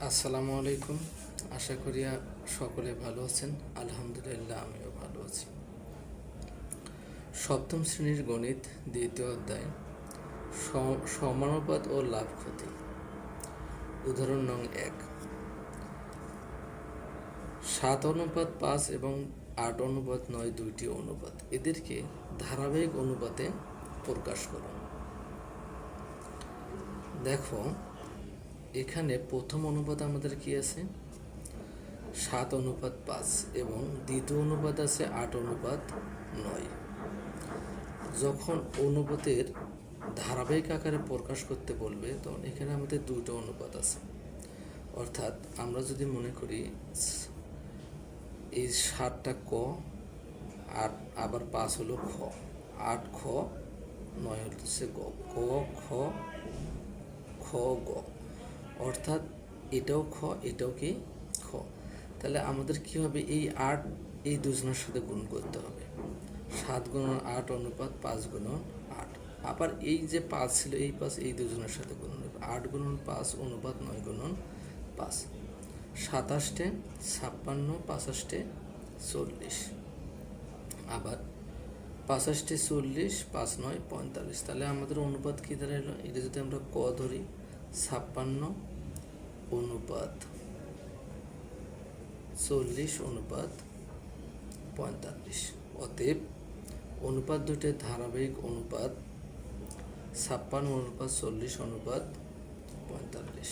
আসসালামু আলাইকুম। আশা করি সকলে ভালো আছেন। আলহামদুলিল্লাহ, আমিও ভালো আছি। সপ্তম শ্রেণির গণিত, দ্বিতীয় অধ্যায়। সমানুপাত ও লাভ ক্ষতি। উদাহরণ নং এক। সাত অনুপাত পাঁচ এবং আট অনুপাত নয় দুইটি অনুপাত। এদেরকে ধারাবাহিক অনুপাতে প্রকাশ করুন। দেখো এখানে প্রথম অনুপাত আমাদের কি আছে? সাত অনুপাত পাঁচ এবং দ্বিতীয় অনুপাত আছে আট অনুপাত নয়। যখন অনুপাতের ধারাবাহিক আকারে প্রকাশ করতে বলবে, তখন এখানে আমাদের দুটো অনুপাত আছে। অর্থাৎ আমরা যদি মনে করি, এই সাতটা ক, আট আবার পাঁচ হলো খ। আট খ, নয় হচ্ছে গ। ক, খ খ, গ। অর্থাৎ এটাও খ, এটাও কি খ। তাহলে আমাদের কি হবে? এই আট, এই দুজনের সাথে গুণ করতে হবে। সাত গুণন আট অনুপাত পাঁচ গুণন আট। আবার এই যে পাঁচ ছিল, এই পাঁচ, এই দুজনের সাথে গুণন আট গুণন পাঁচ অনুপাত নয় গুণন পাঁচ। সাতাশটে ছাপ্পান্ন, পাঁচাশটে চল্লিশ। আবার পাঁচাশটি চল্লিশ, পাঁচ নয়, পঁয়তাল্লিশ। তাহলে আমাদের অনুপাত কী দাঁড়াল এটা যদি আমরা ক ধরি, ছাপ্পান্ন অনুপাত চল্লিশ অনুপাত পঁয়তাল্লিশ। অতএব অনুপাত দুটি ধারাবাহিক অনুপাত ছাপ্পান্ন অনুপাত চল্লিশ অনুপাত পঁয়তাল্লিশ।